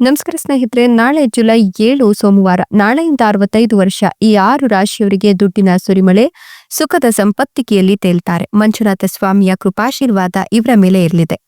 ನಮಸ್ಕಾರ ಸ್ನೇಹಿತರೆ, ನಾಳೆ ಜುಲೈ ಏಳು, ಸೋಮವಾರ, ನಾಳೆಯಿಂದ ಅರವತ್ತೈದು ವರ್ಷ ಈ ಆರು ರಾಶಿಯವರಿಗೆ ದುಡ್ಡಿನ ಸುರಿಮಳೆ, ಸುಖದ ಸಂಪತ್ತಿಕೆಯಲ್ಲಿ ತೇಲ್ತಾರೆ. ಮಂಜುನಾಥ ಸ್ವಾಮಿಯ ಕೃಪಾಶೀರ್ವಾದ ಇವರ ಮೇಲೆ ಇರಲಿದೆ.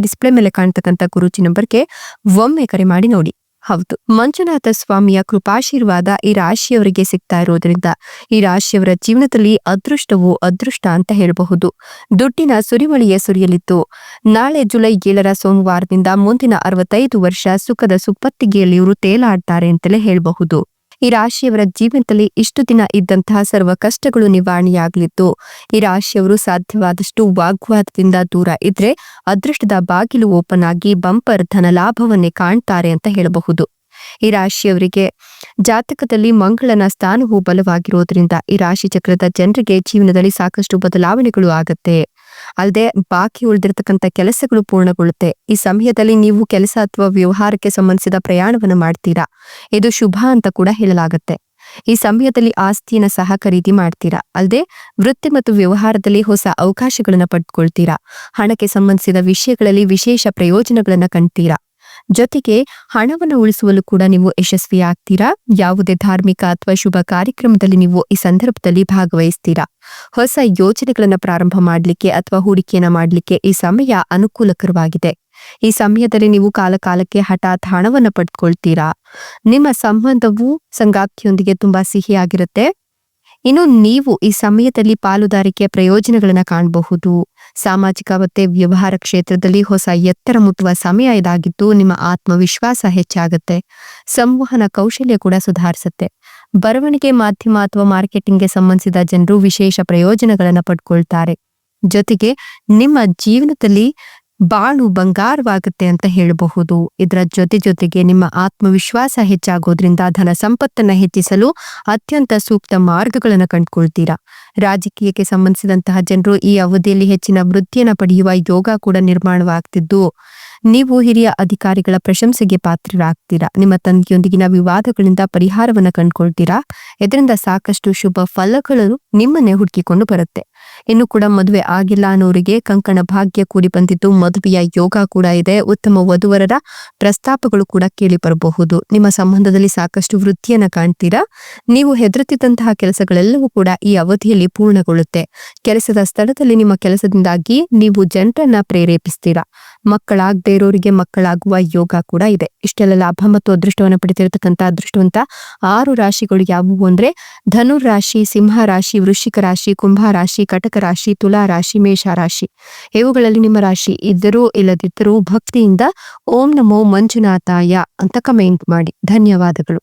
ಡಿಸ್ಪ್ಲೇ ಮೇಲೆ ಕಾಣ್ತಕ್ಕಂಥ ಗುರುಜಿ ನಂಬರ್ಗೆ ಒಮ್ಮೆ ಕರೆ ಮಾಡಿ ನೋಡಿ. ಹೌದು, ಮಂಜುನಾಥ ಸ್ವಾಮಿಯ ಕೃಪಾಶೀರ್ವಾದ ಈ ರಾಶಿಯವರಿಗೆ ಸಿಗ್ತಾ ಇರೋದ್ರಿಂದ ಈ ರಾಶಿಯವರ ಜೀವನದಲ್ಲಿ ಅದೃಷ್ಟವು ಅದೃಷ್ಟ ಅಂತ ಹೇಳಬಹುದು. ದುಡ್ಡಿನ ಸುರಿಮಳೆಯೇ ಸುರಿಯಲಿತ್ತು ನಾಳೆ ಜುಲೈ ಏಳರ ಸೋಮವಾರದಿಂದ ಮುಂದಿನ ಅರವತ್ತೈದು ವರ್ಷ ಸುಖದ ಸುಪ್ಪತ್ತಿಗೆಯಲ್ಲಿ ಇವರು ತೇಲಾಡ್ತಾರೆ ಅಂತಲೇ ಹೇಳಬಹುದು. ಈ ರಾಶಿಯವರ ಜೀವನದಲ್ಲಿ ಇಷ್ಟು ದಿನ ಇದ್ದಂತಹ ಸರ್ವ ಕಷ್ಟಗಳು ನಿವಾರಣೆಯಾಗಲಿದ್ದು, ಈ ರಾಶಿಯವರು ಸಾಧ್ಯವಾದಷ್ಟು ವಾಗ್ವಾದದಿಂದ ದೂರ ಇದ್ರೆ ಅದೃಷ್ಟದ ಬಾಗಿಲು ಓಪನ್ ಆಗಿ ಬಂಪರ್ ಧನ ಲಾಭವನ್ನೇ ಕಾಣ್ತಾರೆ ಅಂತ ಹೇಳಬಹುದು. ಈ ರಾಶಿಯವರಿಗೆ ಜಾತಕದಲ್ಲಿ ಮಂಗಳನ ಸ್ಥಾನವು ಬಲವಾಗಿರೋದ್ರಿಂದ ಈ ರಾಶಿ ಚಕ್ರದ ಜನರಿಗೆ ಜೀವನದಲ್ಲಿ ಸಾಕಷ್ಟು ಬದಲಾವಣೆಗಳು ಆಗತ್ತೆ. ಅಲ್ಲದೆ ಬಾಕಿ ಉಳಿದಿರ್ತಕ್ಕಂಥ ಕೆಲಸಗಳು ಪೂರ್ಣಗೊಳ್ಳುತ್ತೆ. ಈ ಸಮಯದಲ್ಲಿ ನೀವು ಕೆಲಸ ಅಥವಾ ವ್ಯವಹಾರಕ್ಕೆ ಸಂಬಂಧಿಸಿದ ಪ್ರಯಾಣವನ್ನು ಮಾಡ್ತೀರಾ? ಇದು ಶುಭ ಅಂತ ಕೂಡ ಹೇಳಲಾಗುತ್ತೆ. ಈ ಸಮಯದಲ್ಲಿ ಆಸ್ತಿಯನ್ನ ಸಹ ಖರೀದಿ ಮಾಡ್ತೀರಾ? ಅಲ್ಲದೆ ವೃತ್ತಿ ಮತ್ತು ವ್ಯವಹಾರದಲ್ಲಿ ಹೊಸ ಅವಕಾಶಗಳನ್ನ ಪಡ್ಕೊಳ್ತೀರಾ? ಹಣಕ್ಕೆ ಸಂಬಂಧಿಸಿದ ವಿಷಯಗಳಲ್ಲಿ ವಿಶೇಷ ಪ್ರಯೋಜನಗಳನ್ನ ಕಣ್ತೀರಾ ಜೊತೆಗೆ ಹಣವನ್ನು ಉಳಿಸುವಲ್ಲೂ ಕೂಡ ನೀವು ಯಶಸ್ವಿ ಆಗ್ತೀರಾ ಯಾವುದೇ ಧಾರ್ಮಿಕ ಅಥವಾ ಶುಭ ಕಾರ್ಯಕ್ರಮದಲ್ಲಿ ನೀವು ಈ ಸಂದರ್ಭದಲ್ಲಿ ಭಾಗವಹಿಸ್ತೀರಾ? ಹೊಸ ಯೋಜನೆಗಳನ್ನು ಪ್ರಾರಂಭ ಮಾಡಲಿಕ್ಕೆ ಅಥವಾ ಹೂಡಿಕೆಯನ್ನ ಮಾಡಲಿಕ್ಕೆ ಈ ಸಮಯ ಅನುಕೂಲಕರವಾಗಿದೆ. ಈ ಸಮಯದಲ್ಲಿ ನೀವು ಕಾಲಕಾಲಕ್ಕೆ ಹಠಾತ್ ಹಣವನ್ನು ಪಡ್ಕೊಳ್ತೀರಾ? ನಿಮ್ಮ ಸಂಬಂಧವು ಸಂಗಾತಿಯೊಂದಿಗೆ ತುಂಬಾ ಸಿಹಿಯಾಗಿರುತ್ತೆ. ಇನ್ನು ನೀವು ಈ ಸಮಯದಲ್ಲಿ ಪಾಲುದಾರಿಕೆಯ ಪ್ರಯೋಜನಗಳನ್ನ ಕಾಣಬಹುದು. ಸಾಮಾಜಿಕ ಮತ್ತೆ ವ್ಯವಹಾರ ಕ್ಷೇತ್ರದಲ್ಲಿ ಹೊಸ ಎತ್ತರ ಮುಟ್ಟುವ ಸಮಯ ಇದಾಗಿದ್ದು ನಿಮ್ಮ ಆತ್ಮವಿಶ್ವಾಸ ಹೆಚ್ಚಾಗುತ್ತೆ. ಸಂವಹನ ಕೌಶಲ್ಯ ಕೂಡ ಸುಧಾರಿಸುತ್ತೆ. ಬರವಣಿಗೆ ಮಾಧ್ಯಮ ಅಥವಾ ಮಾರ್ಕೆಟಿಂಗ್ಗೆ ಸಂಬಂಧಿಸಿದ ಜನರು ವಿಶೇಷ ಪ್ರಯೋಜನಗಳನ್ನು ಪಡ್ಕೊಳ್ತಾರೆ. ಜೊತೆಗೆ ನಿಮ್ಮ ಜೀವನದಲ್ಲಿ ಬಾಳು ಬಂಗಾರವಾಗುತ್ತೆ ಅಂತ ಹೇಳಬಹುದು. ಇದರ ಜೊತೆ ಜೊತೆಗೆ ನಿಮ್ಮ ಆತ್ಮವಿಶ್ವಾಸ ಹೆಚ್ಚಾಗೋದ್ರಿಂದ ಧನ ಸಂಪತ್ತನ್ನ ಹೆಚ್ಚಿಸಲು ಅತ್ಯಂತ ಸೂಕ್ತ ಮಾರ್ಗಗಳನ್ನು ಕಂಡುಕೊಳ್ತೀರಾ. ರಾಜಕೀಯಕ್ಕೆ ಸಂಬಂಧಿಸಿದಂತಹ ಜನರು ಈ ಅವಧಿಯಲ್ಲಿ ಹೆಚ್ಚಿನ ವೃದ್ಧಿಯನ್ನು ಪಡೆಯುವ ಯೋಗ ಕೂಡ ನಿರ್ಮಾಣವಾಗ್ತಿದ್ದು. ನೀವು ಹಿರಿಯ ಅಧಿಕಾರಿಗಳ ಪ್ರಶಂಸೆಗೆ ಪಾತ್ರರಾಗ್ತೀರಾ? ನಿಮ್ಮ ತಂದೆಯೊಂದಿಗಿನ ವಿವಾದಗಳಿಂದ ಪರಿಹಾರವನ್ನ ಕಂಡುಕೊಳ್ತೀರಾ? ಇದರಿಂದ ಸಾಕಷ್ಟು ಶುಭ ಫಲಗಳು ನಿಮ್ಮನ್ನೇ ಹುಡುಕಿಕೊಂಡು ಬರುತ್ತೆ. ಇನ್ನು ಕೂಡ ಮದುವೆ ಆಗಿಲ್ಲ ಅನ್ನೋರಿಗೆ ಕಂಕಣ ಭಾಗ್ಯ ಕೂಡಿ ಬಂದಿದ್ದು ಮದುವೆಯ ಯೋಗ ಕೂಡ ಇದೆ. ಉತ್ತಮ ವಧುವರರ ಪ್ರಸ್ತಾಪಗಳು ಕೂಡ ಕೇಳಿ ಬರಬಹುದು. ನಿಮ್ಮ ಸಂಬಂಧದಲ್ಲಿ ಸಾಕಷ್ಟು ವೃತ್ತಿಯನ್ನ ಕಾಣ್ತೀರಾ? ನೀವು ಹೆದರುತ್ತಿದ್ದಂತಹ ಕೆಲಸಗಳೆಲ್ಲವೂ ಕೂಡ ಈ ಅವಧಿಯಲ್ಲಿ ಪೂರ್ಣಗೊಳ್ಳುತ್ತೆ. ಕೆಲಸದ ಸ್ಥಳದಲ್ಲಿ ನಿಮ್ಮ ಕೆಲಸದಿಂದಾಗಿ ನೀವು ಜನರನ್ನ ಪ್ರೇರೇಪಿಸ್ತೀರಾ? ಮಕ್ಕಳಾಗದೇ ಇರೋರಿಗೆ ಮಕ್ಕಳಾಗುವ ಯೋಗ ಕೂಡ ಇದೆ. ಇಷ್ಟೆಲ್ಲ ಲಾಭ ಮತ್ತು ಅದೃಷ್ಟವನ್ನು ಪಡೆದಿರತಕ್ಕಂತ ಅದೃಷ್ಟವಂತ ಆರು ರಾಶಿಗಳು ಯಾವುವು ಅಂದ್ರೆ ಧನುರ್ ರಾಶಿ, ಸಿಂಹ ರಾಶಿ, ವೃಶ್ಚಿಕ ರಾಶಿ, ಕುಂಭ ರಾಶಿ, ಕಟಕ ರಾಶಿ, ತುಲಾ ರಾಶಿ, ಮೇಷ ರಾಶಿ. ಇವುಗಳಲ್ಲಿ ನಿಮ್ಮ ರಾಶಿ ಇದ್ದರೂ ಇಲ್ಲದಿದ್ದರೂ ಭಕ್ತಿಯಿಂದ ಓಂ ನಮೋ ಮಂಜುನಾಥಾಯ ಅಂತ ಕಮೆಂಟ್ ಮಾಡಿ. ಧನ್ಯವಾದಗಳು.